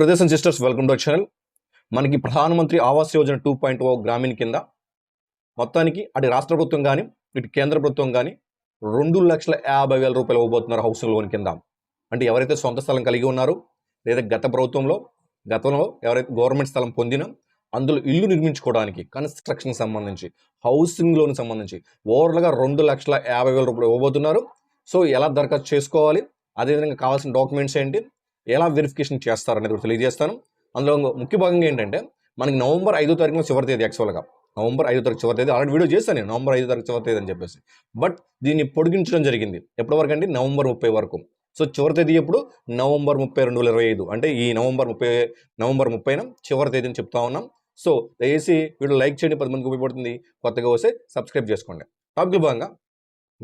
Brothers and sisters welcome to channel. మనకి Pradhanmantri Awas Yojana two point O Gramin కింద మొత్తానికి అటు రాష్ట్ర ప్రభుత్వం కానీ ఇటు కేంద్ర ప్రభుత్వం కానీ రెండు లక్షల యాభై వేల రూపాయలు ఇవ్వబోతున్నారు హౌసింగ్ లోన్ కింద. అంటే ఎవరైతే సొంత స్థలం కలిగి ఉన్నారో లేదా గత ప్రభుత్వంలో గతంలో ఎవరైతే గవర్నమెంట్ స్థలం పొందినా అందులో ఇల్లు నిర్మించుకోవడానికి కన్స్ట్రక్షన్ సంబంధించి హౌసింగ్ లోన్ సంబంధించి ఓవర్గా రెండు లక్షల యాభై వేల రూపాయలు ఇవ్వబోతున్నారు. సో ఎలా దరఖాస్తు చేసుకోవాలి? అదేవిధంగా కావాల్సిన డాక్యుమెంట్స్ ఏంటి? ఎలా వెరిఫికేషన్ చేస్తారనేది కూడా తెలియజేస్తాను. అందులో ముఖ్య భాగంగా ఏంటంటే మనకి నవంబర్ ఐదో తారీఖున చివరి తేదీ యాక్చువల్గా నవంబర్ ఐదో తారీఖు చివరి తేదీ. ఆల్రెడీ వీడియో చేశాను నేను నవంబర్ ఐదో తారీఖు చివరి తేదీ అని చెప్పేసి. బట్ దీన్ని పొడిగించడం జరిగింది. ఎప్పటి వరకు అంటే నవంబర్ ముప్పై వరకు. సో చివరి తేదీ ఎప్పుడు? నవంబర్ ముప్పై రెండు వేల ఇరవై ఐదు. అంటే ఈ నవంబర్ ముప్పై నవంబర్ ముప్పైన చివరి తేదీని చెప్తా ఉన్నాం. సో దయచేసి వీడియో లైక్ చేయండి పది మందికి ఉపయోగపడుతుంది. కొత్తగా వస్తే సబ్స్క్రైబ్ చేసుకోండి. టాపిక్ భాగంగా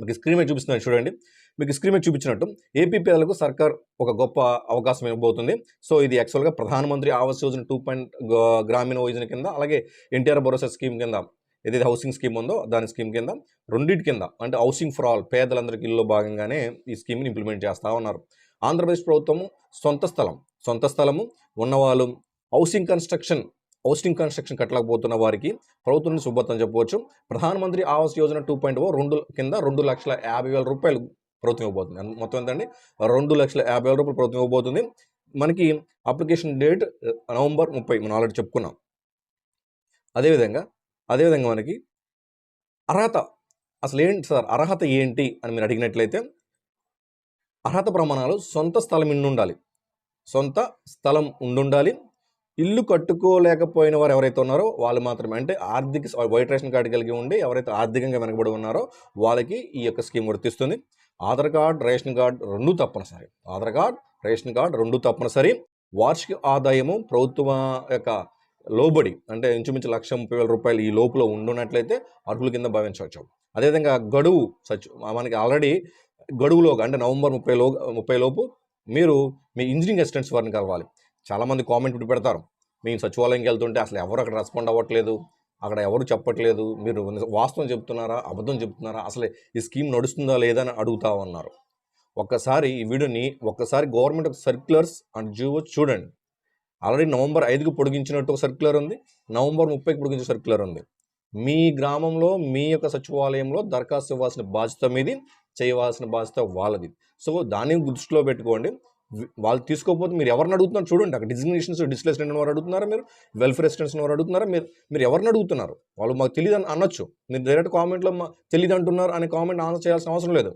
మీకు స్క్రీన్ మీద చూపిస్తున్నాను చూడండి. మీకు స్క్రీన్ మీద చూపించినట్టు ఏపీ పేదలకు సర్కార్ ఒక గొప్ప అవకాశం ఇవ్వబోతుంది. సో ఇది యాక్చువల్గా ప్రధానమంత్రి ఆవాస్ యోజన టూ పాయింట్ గ్రామీణ యోజన కింద అలాగే ఎన్టీఆర్ భరోసా స్కీమ్ కింద ఏదైతే హౌసింగ్ స్కీమ్ ఉందో దాని స్కీమ్ కింద రెండింటి కింద అంటే హౌసింగ్ ఫర్ ఆల్ పేదలందరికీ ఇల్లు భాగంగానే ఈ స్కీమ్ని ఇంప్లిమెంట్ చేస్తూ ఉన్నారు. ఆంధ్రప్రదేశ్ ప్రభుత్వము సొంత స్థలం సొంత స్థలము ఉన్నవాళ్ళు హౌసింగ్ కన్స్ట్రక్షన్ హౌసింగ్ కన్స్ట్రక్షన్ కట్టలేకపోతున్న వారికి ప్రభుత్వం నుంచి శుభ్రతం చెప్పవచ్చు. Pradhanmantri Awas Yojana two point O రెండు కింద రెండు లక్షల యాభై వేల రూపాయలు ప్రభుత్వం ఇవ్వబోతుంది. మొత్తం ఎంతండి రెండు లక్షల యాభై వేల రూపాయలు ప్రభుత్వం ఇవ్వబోతుంది. మనకి అప్లికేషన్ డేట్ నవంబర్ ముప్పై మనం ఆల్రెడీ చెప్పుకున్నాం. అదేవిధంగా అదేవిధంగా మనకి అర్హత అసలు ఏంటి సార్? అర్హత ఏంటి అని మీరు అడిగినట్లయితే అర్హత ప్రమాణాలు సొంత స్థలం ఇన్ని ఉండాలి. సొంత స్థలం ఉండుండాలి ఇల్లు కట్టుకోలేకపోయిన వారు ఎవరైతే ఉన్నారో వాళ్ళు మాత్రమే. అంటే ఆర్థిక వైట్ రేషన్ కార్డు కలిగి ఉండి ఎవరైతే ఆర్థికంగా వెనకబడి ఉన్నారో వాళ్ళకి ఈ యొక్క స్కీమ్ వర్తిస్తుంది ఆధార్ కార్డ్ రేషన్ కార్డ్ రెండు తప్పనిసరి. ఆధార్ కార్డ్ రేషన్ కార్డ్ రెండు తప్పనిసరి. వార్షిక ఆదాయము ప్రభుత్వ యొక్క లోబడి అంటే ఇంచుమించు లక్ష ముప్పై వేల రూపాయలు ఈ లోపులో ఉండున్నట్లయితే అర్హుల కింద భావించవచ్చు. అదేవిధంగా గడువు సచ్ మనకి ఆల్రెడీ గడువులో అంటే నవంబర్ ముప్పై లో ముప్పై లోపు మీరు మీ ఇంజనీరింగ్ అసిస్టెంట్స్ వారిని కలవాలి. చాలామంది కామెంట్ ఇప్పుడు పెడతారు. మేము సచివాలయంకి వెళ్తుంటే అసలు ఎవరు అక్కడ రెస్పాండ్ అవ్వట్లేదు? అక్కడ ఎవరు చెప్పట్లేదు? మీరు వాస్తవం చెప్తున్నారా? అబద్ధం చెప్తున్నారా? అసలు ఈ స్కీమ్ నడుస్తుందా లేదా? అని అడుగుతా ఉన్నారు. ఒక్కసారి ఈ వీడియోని ఒక్కసారి గవర్నమెంట్ ఒక సర్క్యులర్స్ అండ్ జీవో చూడండి. ఆల్రెడీ నవంబర్ ఐదుకు పొడిగించినట్టు ఒక సర్క్యులర్ ఉంది. నవంబర్ ముప్పైకి పొడిగించిన సర్క్యులర్ ఉంది. మీ గ్రామంలో మీ యొక్క సచివాలయంలో దరఖాస్తు ఇవ్వాల్సిన బాధ్యత మీది చేయవలసిన బాధ్యత వాళ్ళది. సో దాన్ని దృష్టిలో పెట్టుకోండి. వాళ్ళు తీసుకోకపోతే మీరు ఎవరిని అడుగుతున్నారు చూడండి అక్కడ డిజిగ్నేషన్స్ డిస్ప్లేస్మెంట్ వారు అడుగుతున్నారా మీరు? వెల్ఫేర్ అసిస్టెంట్స్ వారు అడుగుతున్నారా మీరు? మీరు ఎవరిని అడుగుతున్నారు? వాళ్ళు మాకు తెలియదు అని అనొచ్చు. మీరు డైరెక్ట్ కామెంట్లో మా తెలియదు అంటున్నారు అనే కామెంట్ ఆన్సర్ చేయాల్సిన అవసరం లేదు.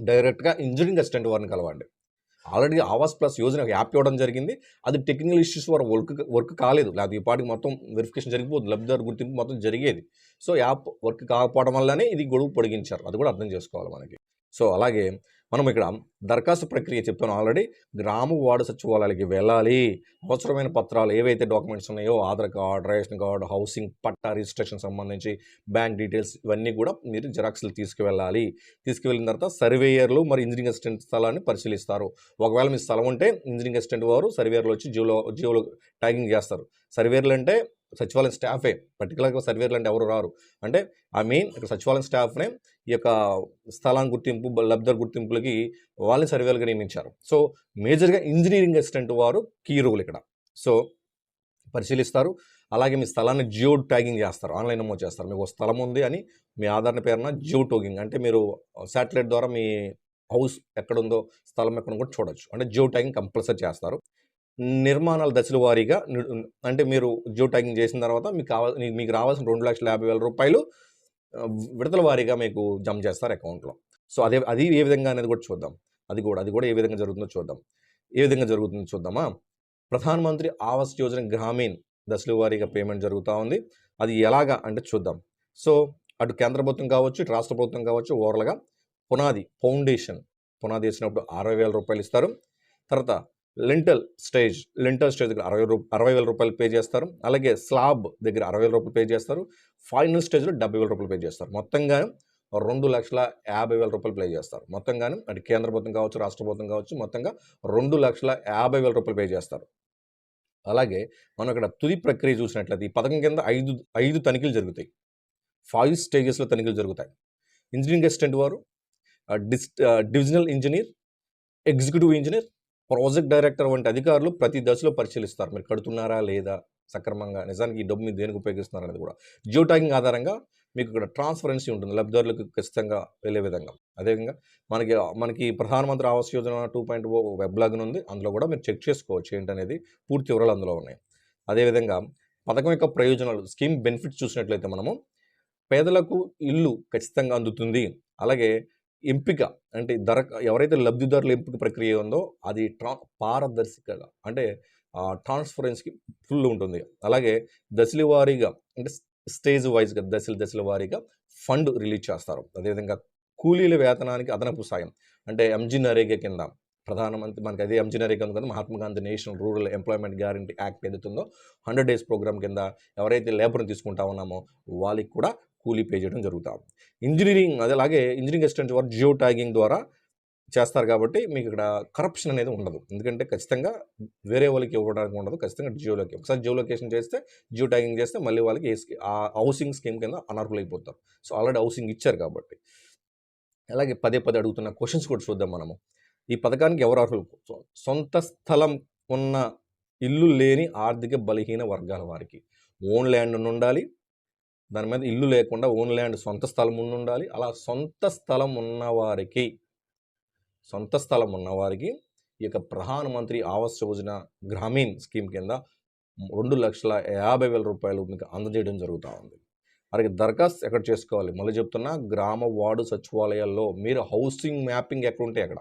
డైరెక్ట్గా ఇంజనీరింగ్ అసిస్టెంట్ వారిని కలవండి. ఆల్రెడీ ఆవాస్ ప్లస్ యోజన ఒక యాప్ ఇవ్వడం జరిగింది. అది టెక్నికల్ ఇష్యూస్ వారు వర్క్ వర్క్ కాలేదు. లేకపోతే ఈ పాటికి మొత్తం వెరిఫికేషన్ జరిగిపోతుంది. లబ్ధిదారు గుర్తింపు మొత్తం జరిగేది. సో యాప్ వర్క్ కాకపోవడం వల్లనే ఇది గొడువు పొడిగించారు. అది కూడా అర్థం చేసుకోవాలి మనకి. సో అలాగే మనం ఇక్కడ దరఖాస్తు ప్రక్రియ చెప్తాను ఆల్రెడీ. గ్రామ వార్డు సచివాలయాలకి వెళ్ళాలి. అవసరమైన పత్రాలు ఏవైతే డాక్యుమెంట్స్ ఉన్నాయో Aadhaar card ration card housing పట్టా రిజిస్ట్రేషన్ సంబంధించి బ్యాంక్ డీటెయిల్స్ ఇవన్నీ కూడా మీరు జిరాక్స్లు తీసుకువెళ్ళాలి. తీసుకువెళ్ళిన తర్వాత సర్వేయర్లు మరి ఇంజనీరింగ్ అసిస్టెంట్ స్థలాన్ని పరిశీలిస్తారు. ఒకవేళ మీ స్థలం ఉంటే ఇంజనీరింగ్ అసిస్టెంట్ వారు సర్వేయర్లు వచ్చి జియోలో జియోలో ట్యాగింగ్ చేస్తారు. సర్వేయర్లు అంటే సచివాలయం స్టాఫే. పర్టికులర్గా సర్వేర్లు అంటే ఎవరు రారు. అంటే ఐ మీన్ ఇక్కడ సచివాలయం స్టాఫ్నే ఈ యొక్క స్థలం గుర్తింపు లబ్ధర్ గుర్తింపులకి వాళ్ళని సర్వేలుగా నియమించారు. సో మేజర్గా ఇంజనీరింగ్ అసిస్టెంట్ వారు కీ రోల్ ఇక్కడ. సో పరిశీలిస్తారు. అలాగే మీ స్థలాన్ని జియో ట్యాగింగ్ చేస్తారు. ఆన్లైన్ నమోదు చేస్తారు. మీకు స్థలం ఉంది అని మీ ఆధార్ పేరున జియో ట్యాగింగ్ అంటే మీరు శాటిలైట్ ద్వారా మీ హౌస్ ఎక్కడుందో స్థలం ఎక్కడ కూడా చూడొచ్చు. అంటే జియో ట్యాగింగ్ కంపల్సరీ చేస్తారు. నిర్మాణాల దశల వారీగా అంటే మీరు జియో ట్యాగింగ్ చేసిన తర్వాత మీకు కావాల్సిన మీకు రావాల్సిన రెండు లక్షల యాభై వేల రూపాయలు విడతల వారీగా మీకు జమ చేస్తారు అకౌంట్లో. సో అదే అది ఏ విధంగా అనేది కూడా చూద్దాం. అది కూడా అది కూడా ఏ విధంగా జరుగుతుందో చూద్దాం. ఏ విధంగా జరుగుతుందో చూద్దామా? ప్రధానమంత్రి ఆవాస్ యోజన గ్రామీణ్ దశల వారీగా పేమెంట్ జరుగుతూ ఉంది. అది ఎలాగా అంటే చూద్దాం. సో అటు కేంద్ర ప్రభుత్వం కావచ్చు ఇటు రాష్ట్ర ప్రభుత్వం కావచ్చు ఓవరాల్గా పునాది ఫౌండేషన్ పునాది వేసినప్పుడు అరవై వేల రూపాయలు ఇస్తారు. తర్వాత లింటల్ స్టేజ్ లింటల్ స్టేజ్ దగ్గర అరవై రూ అరవై వేల రూపాయలు పే చేస్తారు. అలాగే స్లాబ్ దగ్గర అరవై వేల రూపాయలు పే చేస్తారు. ఫైనల్ స్టేజ్లో డెబ్బై వేల రూపాయలు పే చేస్తారు. మొత్తంగా రెండు లక్షల యాభై వేల రూపాయలు పే చేస్తారు. మొత్తంగానే అటు కేంద్ర ప్రభుత్వం కావచ్చు రాష్ట్ర ప్రభుత్వం కావచ్చు మొత్తంగా రెండు లక్షల యాభై వేల రూపాయలు పే చేస్తారు. అలాగే మనం ఇక్కడ తుది ప్రక్రియ చూసినట్లయితే ఈ పథకం కింద ఐదు ఐదు తనిఖీలు జరుగుతాయి. ఫైవ్ స్టేజెస్లో తనిఖీలు జరుగుతాయి. ఇంజనీరింగ్ అసిస్టెంట్ వారు dis divisional engineer executive engineer project director వంటి అధికారులు ప్రతి దశలో పరిశీలిస్తారు. మీరు కడుతున్నారా లేదా? సక్రమంగా నిజానికి ఈ డబ్బు మీరు దేనికి ఉపయోగిస్తున్నారు అనేది కూడా. జియో ట్యాగింగ్ ఆధారంగా మీకు ఇక్కడ ట్రాన్స్పరెన్సీ ఉంటుంది. లబ్ధిదారులకు ఖచ్చితంగా వెళ్ళే విధంగా. అదేవిధంగా మనకి మనకి Pradhanmantri Awas Yojana two point O weblog ఉంది. అందులో కూడా మీరు చెక్ చేసుకోవచ్చు ఏంటనేది పూర్తి వివరాలు అందులో ఉన్నాయి. అదేవిధంగా పథకం యొక్క ప్రయోజనాలు స్కీమ్ బెనిఫిట్స్ చూసినట్లయితే మనము పేదలకు ఇల్లు ఖచ్చితంగా అందుతుంది. అలాగే ఎంపిక అంటే ధర ఎవరైతే లబ్ధిదారుల ఎంపిక ప్రక్రియ ఉందో అది ట్రా పారదర్శకగా అంటే ట్రాన్స్పరెన్స్కి ఫుల్ ఉంటుంది. అలాగే దశల వారీగా అంటే స్టేజ్ వైజ్గా దశల దశల వారీగా ఫండ్ రిలీజ్ చేస్తారు. అదేవిధంగా కూలీల వేతనానికి అదనపు సాయం అంటే ఎంజీ నరేగా కింద ప్రధానమంత్రి మనకి అదే ఎంజీ నరేగా కదా Mahatma Gandhi national rural employment guarantee act ఏదైతుందో హండ్రెడ్ డేస్ ప్రోగ్రామ్ కింద ఎవరైతే లేబర్ని తీసుకుంటా ఉన్నామో వాళ్ళకి కూడా కూలీ పే చేయడం జరుగుతాం. ఇంజనీరింగ్ అదేలాగే ఇంజనీరింగ్ అసిస్టెంట్ వారు జియో ట్యాగింగ్ ద్వారా చేస్తారు కాబట్టి మీకు ఇక్కడ కరప్షన్ అనేది ఉండదు. ఎందుకంటే ఖచ్చితంగా వేరే వాళ్ళకి ఇవ్వడానికి ఉండదు. ఖచ్చితంగా జియోలోకి ఒకసారి జియో లొకేషన్ చేస్తే జియో ట్యాగింగ్ చేస్తే మళ్ళీ వాళ్ళకి ఏ స్కీ- ఆ హౌసింగ్ స్కీమ్ కింద అనర్హులు అయిపోతారు. సో ఆల్రెడీ హౌసింగ్ ఇచ్చారు కాబట్టి. అలాగే పదే పదే అడుగుతున్న క్వశ్చన్స్ కూడా చూద్దాం మనము. ఈ పథకానికి ఎవరు అర్హులు? సొంత స్థలం ఉన్న ఇల్లు లేని ఆర్థిక బలహీన వర్గాల వారికి ఓన్ ల్యాండ్ ఉండాలి దాని మీద ఇల్లు లేకుండా ఓన్ ల్యాండ్ సొంత స్థలం ఉండి ఉండాలి. అలా సొంత స్థలం ఉన్నవారికి సొంత స్థలం ఉన్నవారికి ఈ యొక్క ప్రధానమంత్రి ఆవాస్ యోజన గ్రామీణ్ స్కీమ్ కింద రెండు లక్షల యాభై వేల రూపాయలు మీకు అందజేయడం జరుగుతూ ఉంది. వారికి దరఖాస్తు ఎక్కడ చేసుకోవాలి? మళ్ళీ చెప్తున్నా గ్రామ వార్డు సచివాలయాల్లో మీరు హౌసింగ్ మ్యాపింగ్ ఎక్కడ ఉంటే అక్కడ.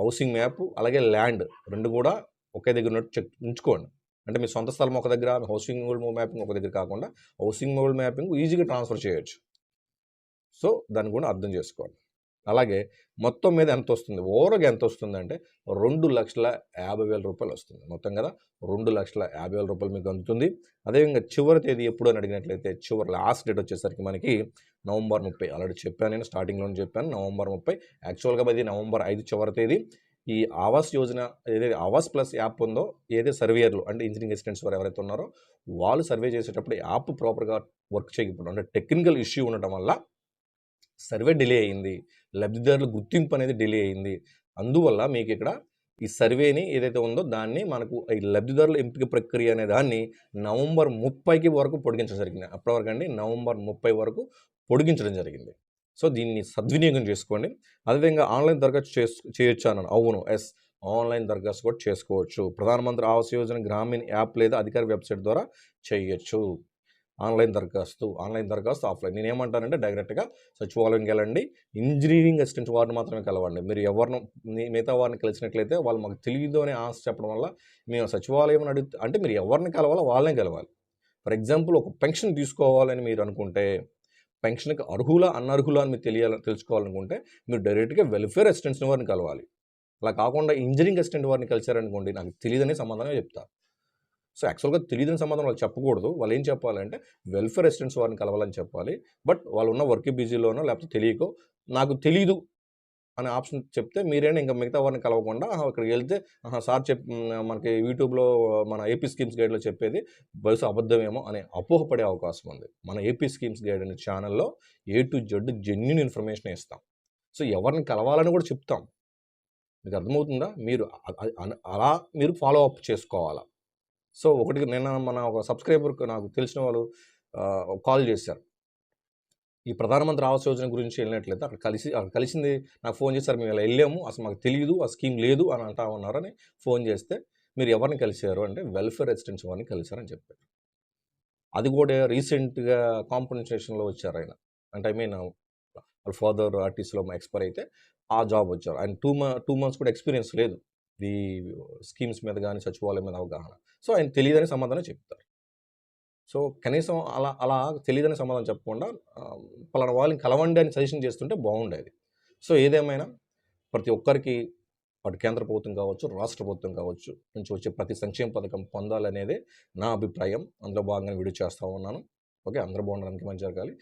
హౌసింగ్ మ్యాప్ అలాగే ల్యాండ్ రెండు కూడా ఒకే దగ్గర ఉన్నట్టు చెక్ ఉంచుకోండి. అంటే మీ సొంత స్థలం ఒక దగ్గర మీ హౌసింగ్ మోడ్ మ్యాపింగ్ ఒక దగ్గర కాకుండా హౌసింగ్ మోడ్ మ్యాపింగ్ ఈజీగా ట్రాన్స్ఫర్ చేయొచ్చు. సో దాన్ని కూడా అర్థం చేసుకోండి. అలాగే మొత్తం మీద ఎంత వస్తుంది? ఓవరాల్గా ఎంత వస్తుంది అంటే రెండు లక్షల యాభై వేల రూపాయలు వస్తుంది మొత్తం కదా. రెండు లక్షల యాభై వేల రూపాయలు మీకు అందుతుంది. అదేవిధంగా చివరి తేదీ ఎప్పుడు అని అడిగినట్లయితే చివరి లాస్ట్ డేట్ వచ్చేసరికి మనకి నవంబర్ ముప్పై. ఆల్రెడీ చెప్పాను నేను స్టార్టింగ్లోనే చెప్పాను. నవంబర్ ముప్పై. యాక్చువల్గా అది నవంబర్ ఐదు చివరి తేదీ. ఈ ఆవాస్ యోజన ఏదైతే ఆవాస్ ప్లస్ యాప్ ఉందో ఏదైతే సర్వేయర్లు అంటే ఇంజనీరింగ్ అసిస్టెంట్స్ వారు ఎవరైతే ఉన్నారో వాళ్ళు సర్వే చేసేటప్పుడు యాప్ ప్రాపర్గా వర్క్ చేయకపోవడం అంటే టెక్నికల్ ఇష్యూ ఉండటం వల్ల సర్వే డిలే అయింది. లబ్ధిదారుల గుర్తింపు అనేది డిలే అయింది. అందువల్ల మీకు ఇక్కడ ఈ సర్వేని ఏదైతే ఉందో దాన్ని మనకు ఈ లబ్ధిదారుల ఎంపిక ప్రక్రియ అనే దాన్ని నవంబర్ ముప్పైకి వరకు పొడిగించడం జరిగింది. అప్పటి వరకు అండి నవంబర్ ముప్పై వరకు పొడిగించడం జరిగింది. సో దీన్ని సద్వినియోగం చేసుకోండి. అదేవిధంగా ఆన్లైన్ దరఖాస్తు చేసు చేయొచ్చు అన్నాను. అవును. ఎస్. ఆన్లైన్ దరఖాస్తు కూడా చేసుకోవచ్చు. ప్రధానమంత్రి ఆవాస్ యోజన గ్రామీణ యాప్ లేదా అధికార వెబ్సైట్ ద్వారా చేయొచ్చు. ఆన్లైన్ దరఖాస్తు ఆన్లైన్ దరఖాస్తు ఆఫ్లైన్. నేను ఏమంటానంటే డైరెక్ట్గా సచివాలయంకి వెళ్ళండి. ఇంజనీరింగ్ అసిస్టెంట్ వారిని మాత్రమే కలవండి. మీరు ఎవరిని మీ- మిగతా వారిని కలిసినట్లయితే వాళ్ళు మాకు తెలియదు అనే ఆశ చెప్పడం వల్ల మేము సచివాలయం అని అంటే మీరు ఎవరిని కలవాలో వాళ్ళనే కలవాలి. ఫర్ ఎగ్జాంపుల్ ఒక పెన్షన్ తీసుకోవాలని మీరు అనుకుంటే పెన్షన్కి అర్హులా అనర్హులా అని మీరు తెలియాలి తెలుసుకోవాలనుకుంటే మీరు డైరెక్ట్గా వెల్ఫేర్ అసిస్టెంట్స్ వారిని కలవాలి. అలా కాకుండా ఇంజనీరింగ్ అసిస్టెంట్ వారిని కలిశారనుకోండి నాకు తెలియదనే సమాధానం చెప్తారు సో యాక్చువల్గా తెలియదని సమాధానం వాళ్ళు చెప్పకూడదు. వాళ్ళు ఏం చెప్పాలంటే వెల్ఫేర్ అసిస్టెంట్స్ వారిని కలవాలని చెప్పాలి. బట్ వాళ్ళు ఉన్న వర్క్ బిజీలోనో లేకపోతే తెలియకో నాకు తెలీదు అనే ఆప్షన్ చెప్తే మీరైనా ఇంకా మిగతా వారిని కలవకుండా అక్కడికి ఇక్కడికి వెళ్తే సార్ చెప్ మనకి యూట్యూబ్లో మన ఏపీ స్కీమ్స్ గైడ్లో చెప్పేది బహుశా అబద్ధమేమో అనే అపోహపడే అవకాశం ఉంది. మన ఏపీ స్కీమ్స్ గైడ్ అనే ఛానల్లో A to Z genuine information ఇస్తాం. సో ఎవరిని కలవాలని కూడా చెప్తాం. మీకు అర్థమవుతుందా? మీరు అలా మీరు ఫాలో అప్ చేసుకోవాలా. సో ఒకటి నిన్న మన ఒక సబ్స్క్రైబర్ నాకు తెలిసిన వాళ్ళు కాల్ చేశారు. ఈ ప్రధానమంత్రి ఆవాస్ యోజన గురించి వెళ్ళినట్లయితే అక్కడ కలిసి అక్కడ కలిసింది నాకు ఫోన్ చేశారు మేము ఇలా వెళ్ళాము అసలు మాకు తెలియదు ఆ స్కీమ్ లేదు అని అంటా ఉన్నారని ఫోన్ చేస్తే మీరు ఎవరిని కలిశారు? అంటే వెల్ఫేర్ రెసిడెన్స్ వారిని కలిశారని చెప్పారు. అది కూడా రీసెంట్గా కాంపన్సేషన్లో వచ్చారు ఆయన. అంటే ఐ మీన్ వాళ్ళ ఫాదర్ ఆర్టీసీలో ఎక్స్పైర్ అయితే ఆ జాబ్ వచ్చారు. ఆయన టూ మ టూ మంత్స్ కూడా ఎక్స్పీరియన్స్ లేదు. ఈ స్కీమ్స్ మీద కానీ సచివాలయం మీద అవగాహన. సో ఆయన తెలియదని సమాధానం చెప్తారు. సో కనీసం అలా అలా తెలియదని సమాధానం చెప్పకుండా పలానా వాళ్ళని కలవండి అని సజెషన్ చేస్తుంటే బాగుండేది. సో ఏదేమైనా ప్రతి ఒక్కరికి అటు కేంద్ర ప్రభుత్వం కావచ్చు రాష్ట్ర ప్రభుత్వం కావచ్చు నుంచి వచ్చే ప్రతి సంక్షేమ పథకం పొందాలనేదే నా అభిప్రాయం. అందులో భాగంగా వీడియో చేస్తూ ఉన్నాను. ఓకే? అందరూ బాగుండడానికి మంచి జరగాలి.